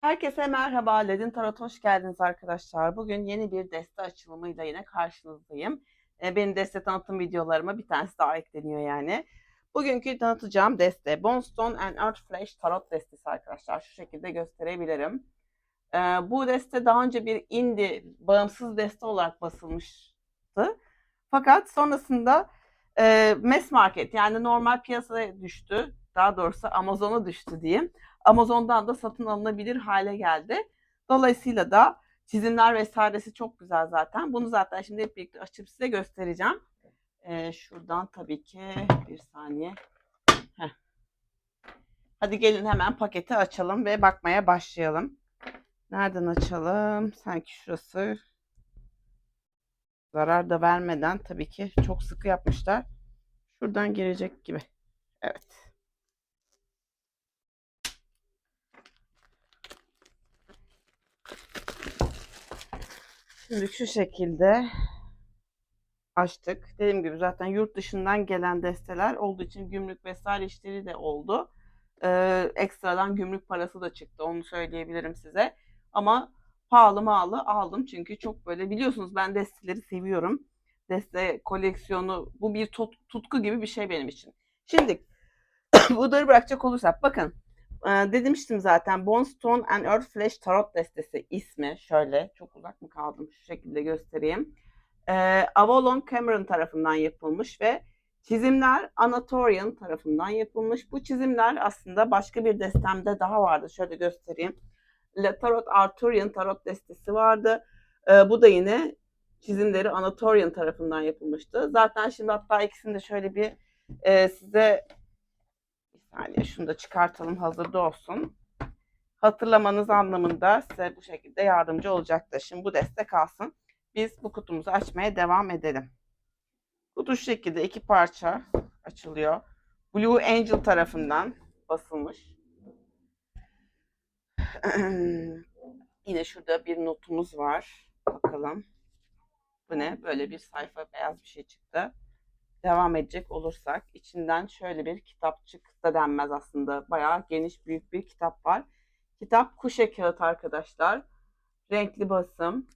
Herkese merhaba, Ledin Tarot hoş geldiniz arkadaşlar. Bugün yeni bir deste açılımıyla yine karşınızdayım. E, benim deste tanıtım videolarıma bir tanesi daha ekleniyor yani. Bugünkü tanıtacağım deste Bonestone and Earth Flash Tarot destesi arkadaşlar. Şu şekilde gösterebilirim. E, bu deste daha önce bir indie bağımsız deste olarak basılmıştı. Fakat sonrasında e, mass market yani normal piyasaya düştü. Daha doğrusu Amazon'a düştü diyeyim. Amazon'dan da satın alınabilir hale geldi. Dolayısıyla da çizimler vesairesi çok güzel zaten. Bunu zaten şimdi hep birlikte açıp size göstereceğim. Ee, şuradan tabii ki bir saniye. Heh. Hadi gelin hemen paketi açalım ve bakmaya başlayalım. Nereden açalım? Sanki şurası zarar da vermeden tabii ki çok sıkı yapmışlar. Şuradan girecek gibi. Evet. Şimdi şu şekilde açtık. Dediğim gibi zaten yurt dışından gelen desteler olduğu için gümrük vesaire işleri de oldu. Ee, ekstradan gümrük parası da çıktı. Onu söyleyebilirim size. Ama pahalı mağalı aldım. Çünkü çok böyle biliyorsunuz ben desteleri seviyorum. Deste koleksiyonu bu bir tut- tutku gibi bir şey benim için. Şimdi bunları bırakacak olursak bakın ee, demiştim zaten Bonestone and Earth Flash Tarot destesi ismi şöyle çok uzak mı kaldım şu şekilde göstereyim. Ee, Avalon Cameron tarafından yapılmış ve çizimler Anatorian tarafından yapılmış. Bu çizimler aslında başka bir destemde daha vardı. Şöyle göstereyim. Le Tarot Arthurian Tarot destesi vardı. Ee, bu da yine çizimleri Anatorian tarafından yapılmıştı. Zaten şimdi hatta ikisini de şöyle bir e, size saniye şunu da çıkartalım hazırda olsun. Hatırlamanız anlamında size bu şekilde yardımcı olacaktır. Şimdi bu destek kalsın. Biz bu kutumuzu açmaya devam edelim. Kutu şu şekilde iki parça açılıyor. Blue Angel tarafından basılmış. Yine şurada bir notumuz var. Bakalım. Bu ne? Böyle bir sayfa beyaz bir şey çıktı devam edecek olursak içinden şöyle bir kitapçık da denmez aslında. Bayağı geniş büyük bir kitap var. Kitap kuşe kağıt arkadaşlar. Renkli basım.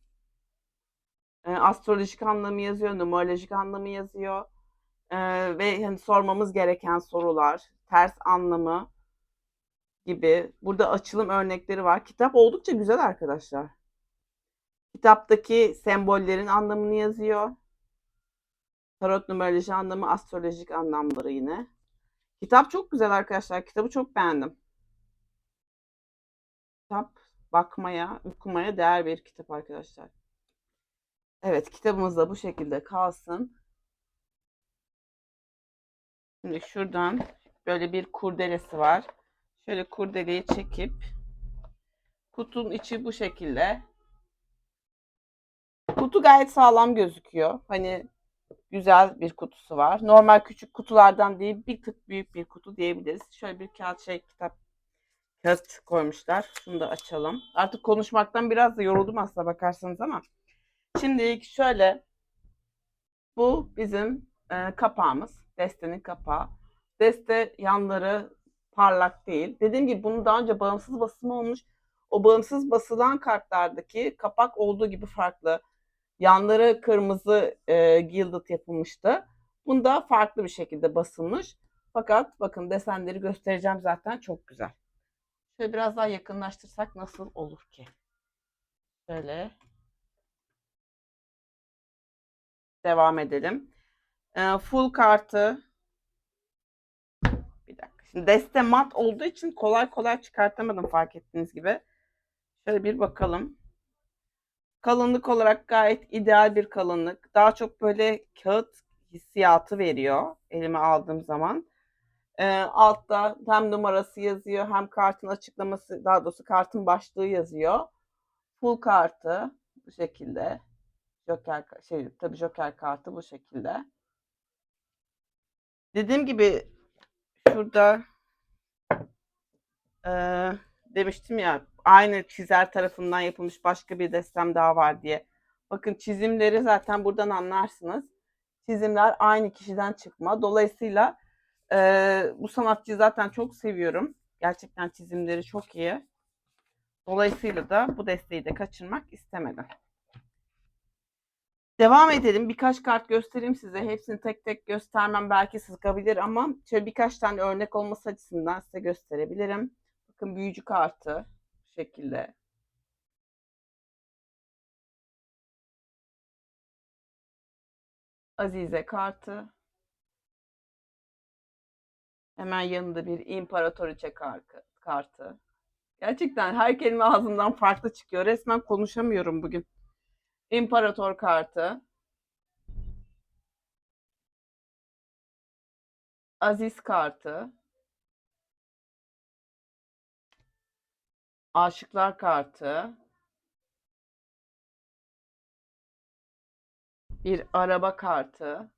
E, astrolojik anlamı yazıyor, numerolojik anlamı yazıyor. E, ve hani sormamız gereken sorular, ters anlamı gibi. Burada açılım örnekleri var. Kitap oldukça güzel arkadaşlar. Kitaptaki sembollerin anlamını yazıyor. Tarot numeroloji anlamı, astrolojik anlamları yine. Kitap çok güzel arkadaşlar. Kitabı çok beğendim. Kitap bakmaya, okumaya değer bir kitap arkadaşlar. Evet, kitabımız da bu şekilde kalsın. Şimdi şuradan böyle bir kurdelesi var. Şöyle kurdeleyi çekip kutunun içi bu şekilde. Kutu gayet sağlam gözüküyor. Hani güzel bir kutusu var. Normal küçük kutulardan değil bir tık büyük bir kutu diyebiliriz. Şöyle bir kağıt şey kitap kağıt koymuşlar. Şunu da açalım. Artık konuşmaktan biraz da yoruldum aslında bakarsanız ama. Şimdi şöyle bu bizim e, kapağımız. Destenin kapağı. Deste yanları parlak değil. Dediğim gibi bunu daha önce bağımsız basım olmuş. O bağımsız basılan kartlardaki kapak olduğu gibi farklı Yanları kırmızı e, gilded yapılmıştı. Bunda farklı bir şekilde basılmış. Fakat bakın desenleri göstereceğim zaten çok güzel. Şöyle biraz daha yakınlaştırsak nasıl olur ki? Şöyle. Devam edelim. E, full kartı. Bir dakika. Şimdi deste mat olduğu için kolay kolay çıkartamadım fark ettiğiniz gibi. Şöyle bir bakalım. Kalınlık olarak gayet ideal bir kalınlık. Daha çok böyle kağıt hissiyatı veriyor elime aldığım zaman. Ee, altta hem numarası yazıyor hem kartın açıklaması daha doğrusu kartın başlığı yazıyor. Full kartı bu şekilde. Joker şey tabii Joker kartı bu şekilde. Dediğim gibi şurada e, demiştim ya aynı çizer tarafından yapılmış başka bir destem daha var diye. Bakın çizimleri zaten buradan anlarsınız. Çizimler aynı kişiden çıkma. Dolayısıyla e, bu sanatçıyı zaten çok seviyorum. Gerçekten çizimleri çok iyi. Dolayısıyla da bu desteği de kaçırmak istemedim. Devam edelim. Birkaç kart göstereyim size. Hepsini tek tek göstermem belki sıkabilir ama şöyle birkaç tane örnek olması açısından size gösterebilirim. Bakın büyücü kartı şekilde. Azize kartı. Hemen yanında bir imparatoriçe kartı. Gerçekten her kelime ağzımdan farklı çıkıyor. Resmen konuşamıyorum bugün. İmparator kartı. Aziz kartı. Aşıklar kartı. Bir araba kartı.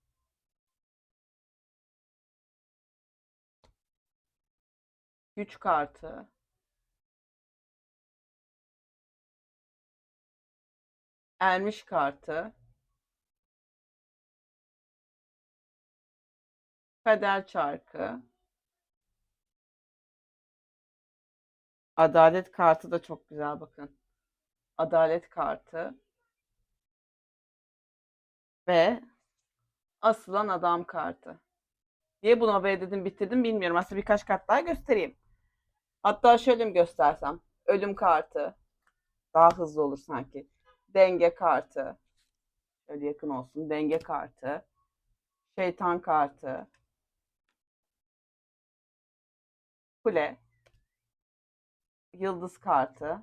Güç kartı. Ermiş kartı. Kader çarkı. Adalet kartı da çok güzel bakın. Adalet kartı. Ve asılan adam kartı. Niye buna B dedim bitirdim bilmiyorum. Aslında birkaç kart daha göstereyim. Hatta şöyle mi göstersem? Ölüm kartı. Daha hızlı olur sanki. Denge kartı. Şöyle yakın olsun. Denge kartı. Şeytan kartı. Kule. Yıldız kartı.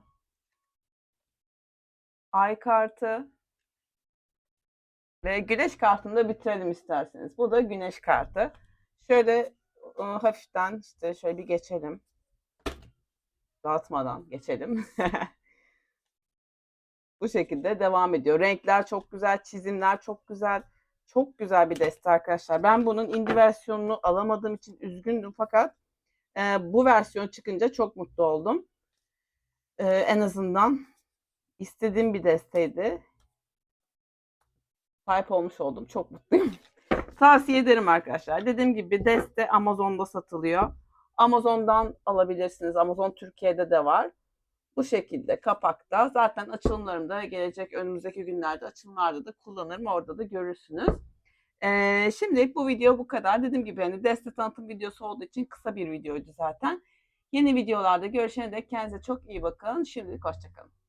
Ay kartı. Ve güneş kartını da bitirelim isterseniz. Bu da güneş kartı. Şöyle e, hafiften işte şöyle bir geçelim. Dağıtmadan geçelim. Bu şekilde devam ediyor. Renkler çok güzel, çizimler çok güzel. Çok güzel bir deste arkadaşlar. Ben bunun indie versiyonunu alamadığım için üzgündüm fakat e, bu versiyon çıkınca çok mutlu oldum. E, en azından istediğim bir desteydi. Sahip olmuş oldum. Çok mutluyum. Tavsiye ederim arkadaşlar. Dediğim gibi deste Amazon'da satılıyor. Amazon'dan alabilirsiniz. Amazon Türkiye'de de var. Bu şekilde kapakta. Zaten açılımlarımda gelecek önümüzdeki günlerde açılımlarda da kullanırım. Orada da görürsünüz. Ee, şimdilik bu video bu kadar. Dediğim gibi hani deste tanıtım videosu olduğu için kısa bir videoydu zaten. Yeni videolarda görüşene dek kendinize çok iyi bakın. Şimdilik hoşçakalın.